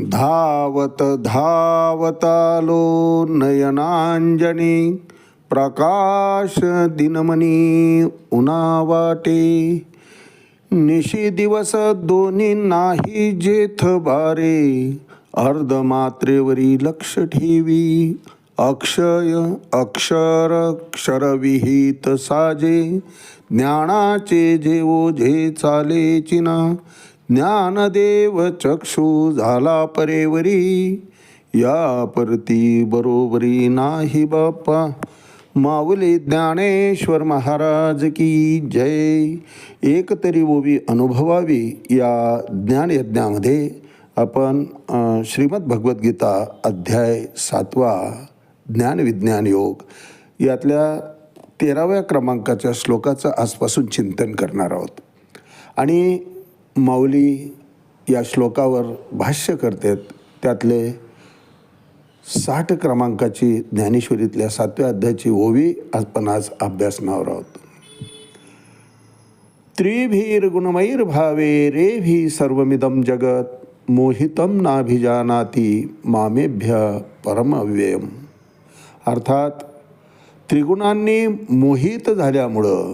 धावत धावतालो नयनांजनी प्रकाश दिनमनी उनावाटे. निशी दिवस दोन्ही नाही जेथ बारे अर्धमात्रेवरी लक्ष ठेवी. अक्षय अक्षर क्षरविहित साजे ज्ञानाचे जे ओझे चाले चिना ज्ञानदेव चक्षु झाला परेवरी. या परती बरोबरी नाही बाप्पा. माऊली ज्ञानेश्वर महाराज की जय. एकतरी ओवी अनुभवावी या ज्ञानयज्ञामध्ये आपण श्रीमद भगवद्गीता अध्याय सातवा ज्ञानविज्ञान योग यातल्या तेराव्या क्रमांकाच्या श्लोकाचं आजपासून चिंतन करणार आहोत. आणि माऊली या श्लोकावर भाष्य करतात त्यातले साठ क्रमांकाची ज्ञानेश्वरीतल्या सातव्या अध्यायाची ओवी आपण आज अभ्यासनावर आहोत. त्रिभीर्गुणमैर्भावे रेभी सर्वमिदं जगत मोहितं नाभिजानाती मामेभ्य परमव्ययम. अर्थात त्रिगुणांनी मोहित झाल्यामुळं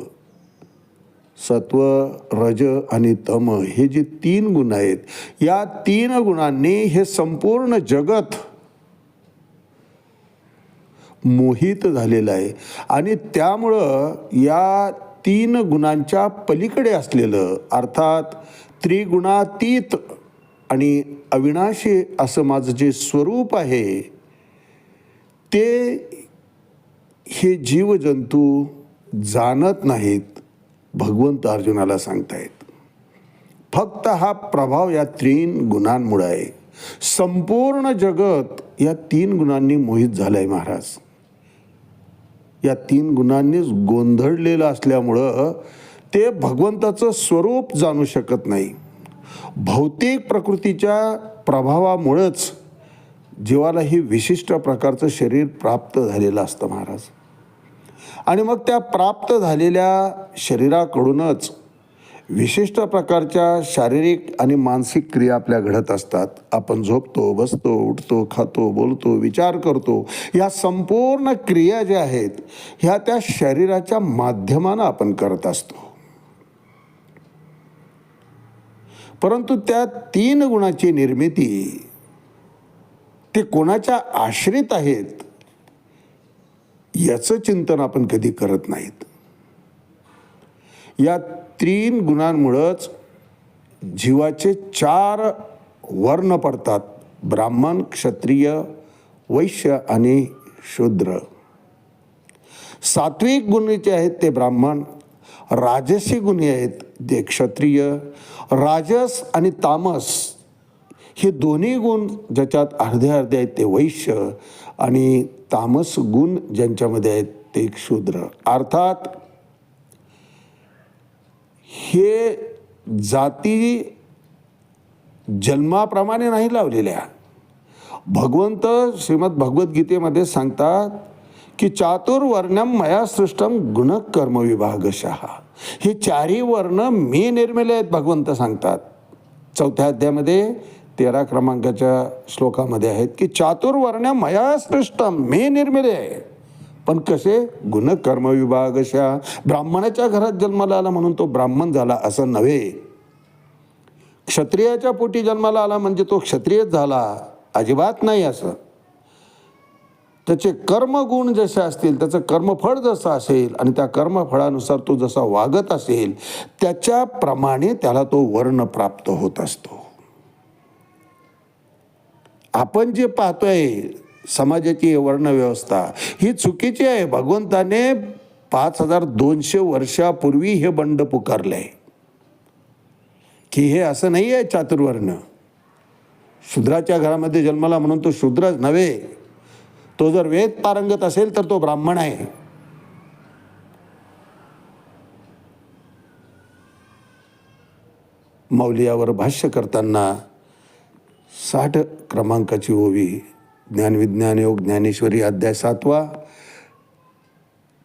सत्व रज आणि तम हे जे तीन गुण आहेत या तीन गुणांनी हे संपूर्ण जगत मोहित झालेलं आहे. आणि त्यामुळं या तीन गुणांच्या पलीकडे असलेलं अर्थात त्रिगुणातीत आणि अविनाशी असं माझं जे स्वरूप आहे ते हे जीवजंतू जाणत नाहीत. भगवंत अर्जुनाला सांगतायत फक्त हा प्रभाव या तीन गुणांमुळे आहे संपूर्ण जगत या तीन गुणांनी मोहित झालं आहे महाराज. या तीन गुणांनीच गोंधळलेलं असल्यामुळं ते भगवंताचं स्वरूप जाणू शकत नाही. भौतिक प्रकृतीच्या प्रभावामुळंच जीवाला ही विशिष्ट प्रकारचं शरीर प्राप्त झालेलं असतं महाराज. आणि मग त्या प्राप्त झालेल्या शरीराकडूनच विशिष्ट प्रकारच्या शारीरिक आणि मानसिक क्रिया आपल्या घडत असतात. आपण झोपतो बसतो उठतो खातो बोलतो विचार करतो. या संपूर्ण क्रिया ज्या आहेत ह्या त्या शरीराच्या माध्यमानं आपण करत असतो. परंतु त्या तीन गुणाची निर्मिती ते कोणाच्या आश्रित आहेत याचं चिंतन आपण कधी करत नाहीत. या तीन गुणांमुळंच जीवाचे चार वर्ण पडतात ब्राह्मण क्षत्रिय वैश्य आणि शूद्र. सात्विक गुण जे आहेत ते ब्राह्मण राजसी गुणे आहेत ते क्षत्रिय राजस आणि तामस हे दोन्ही गुण ज्याच्यात अर्धे अर्धे आहेत ते वैश्य आणि तामस गुण ज्यांच्यामध्ये आहेत ते शूद्र. अर्थात हे जाती जन्माप्रमाणे नाही लावलेल्या. भगवंत श्रीमद भगवद्गीतेमध्ये सांगतात की चातुर्वर्णम मया सृष्टम गुण विभागशः हे चारही वर्ण मी निर्मिले आहेत भगवंत सांगतात. चौथ्या अध्यायामध्ये तेरा क्रमांकाच्या श्लोकामध्ये आहेत की चातुर्वर्ण मया श्रेष्ठ मे निर्मिले आहे पण कसे? गुणकर्म विभागशा ब्राह्मणाच्या घरात जन्माला आला म्हणून तो ब्राह्मण झाला असं नव्हे. क्षत्रियाच्या पोटी जन्माला आला म्हणजे तो क्षत्रियच झाला. अजिबात नाही असं. त्याचे कर्मगुण जसे असतील त्याचं कर्मफळ जसं असेल आणि त्या कर्मफळानुसार तो जसा वागत असेल त्याच्याप्रमाणे त्याला तो वर्ण प्राप्त होत असतो. आपण जे पाहतोय समाजाची वर्णव्यवस्था ही चुकीची आहे. भगवंताने पाच हजार दोनशे वर्षापूर्वी हे बंड पुकारलंय की हे असं नाही आहे चातुर्वर्ण. शूद्राच्या घरामध्ये जन्माला म्हणून तो शूद्रच नव्हे. तो जर वेद पारंगत असेल तर तो ब्राह्मण आहे. मौलियावर भाष्य करताना साठ क्रमांकाची ओवी ज्ञानविज्ञान योग ज्ञानेश्वरी अध्याय सातवा.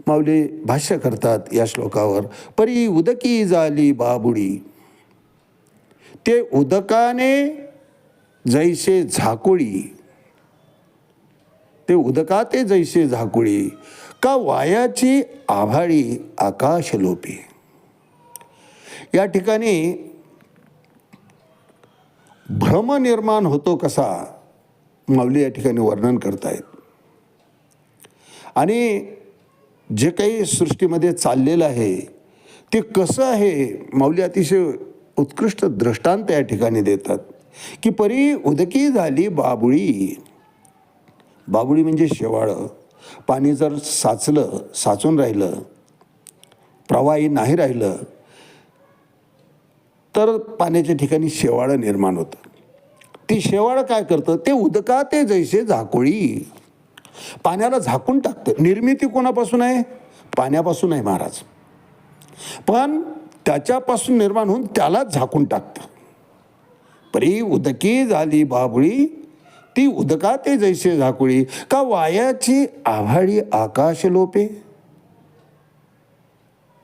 माऊली भाष्य करतात या श्लोकावर परी उदकी झाली बाबुडी. ते उदकाने जैसे झाकोळी. ते उदकाते जैसे झाकुळी का वायाची आभाळी आकाश लोपी या ठिकाणी भ्रम निर्माण होतो कसा? माऊली या ठिकाणी वर्णन करतायत. आणि जे काही सृष्टीमध्ये चाललेलं आहे ते कसं आहे? माऊली अतिशय उत्कृष्ट दृष्टांत या ठिकाणी देतात की परी उदकी झाली बाबुळी. बाबुळी म्हणजे शेवाळं. पाणी जर साचलं साचून राहिलं प्रवाही नाही राहिलं तर पाण्याच्या ठिकाणी शेवाळं निर्माण होतं. ती शेवाळं काय करतं? ते उदका ते जैसे झाकोळी. पाण्याला झाकून टाकतं. निर्मिती कोणापासून आहे? पाण्यापासून आहे महाराज. पण त्याच्यापासून निर्माण होऊन त्यालाच झाकून टाकतं. परी उदकी झाली बाबुळी. ती उदका ते जैसे झाकुळी. का वायाची आभाळी आकाश लोपे?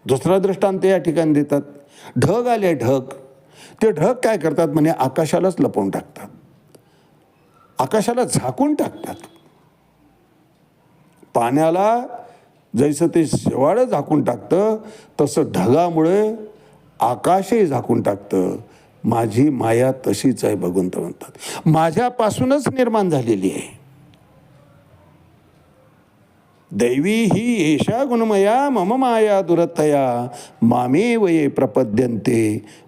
दुसरा दृष्टांत या ठिकाणी देतात. ढग आले ढग. ते ढग काय करतात म्हणे? आकाशालाच लपवून टाकतात. आकाशाला झाकून टाकतात. पाण्याला जैसं ते शेवाळं झाकून टाकतं तसं ढगामुळे आकाशही झाकून टाकतं. माझी माया तशीच आहे भगवंत म्हणतात. माझ्यापासूनच निर्माण झालेली आहे. दैवी ही एषा गुणमया मम माया दुरतया मामे वये प्रपद्यंते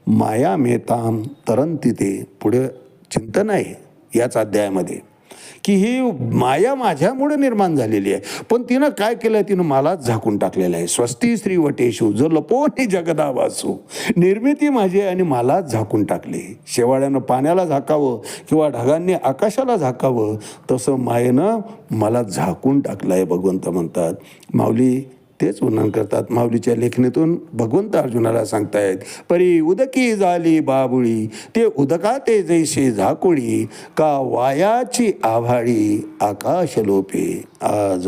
माया मेताम तरंती ते पुढे चिंतन आहे याच अध्यायामध्ये की ही माया माझ्यामुळे निर्माण झालेली आहे. पण तिनं काय केलं तिनं मलाच झाकून टाकलेलं आहे. स्वस्ती श्री वटेशू जो लपोनी जगदा वासू निर्मिती माझी आणि मलाच झाकून टाकली. शेवाळ्यानं पाण्याला झाकावं किंवा ढगांनी आकाशाला झाकावं तसं मायेनं मला झाकून टाकलं आहे भगवंत म्हणतात. माऊली तेच वर्णन करतात माऊलीच्या लेखणीतून. भगवंत अर्जुनाला सांगतायत परी उदकी झाली बाबुळी ते उदका ते जैसे झाकुळी का वायाची आभाळी आकाश लोपे आज